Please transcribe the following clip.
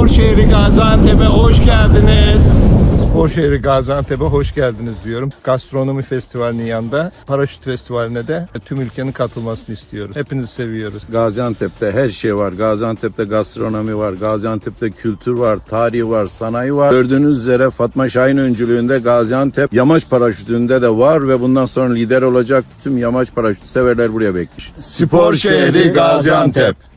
Spor şehri Gaziantep'e hoş geldiniz. Spor şehri Gaziantep'e hoş geldiniz diyorum. Gastronomi Festivali'nin yanında Paraşüt Festivali'ne de tüm ülkenin katılmasını istiyoruz. Hepinizi seviyoruz. Gaziantep'te her şey var. Gaziantep'te gastronomi var. Gaziantep'te kültür var, tarih var, sanayi var. Gördüğünüz üzere Fatma Şahin öncülüğünde Gaziantep yamaç paraşütünde de var ve bundan sonra lider olacak tüm yamaç paraşütü severler buraya bekliyor. Spor şehri Gaziantep.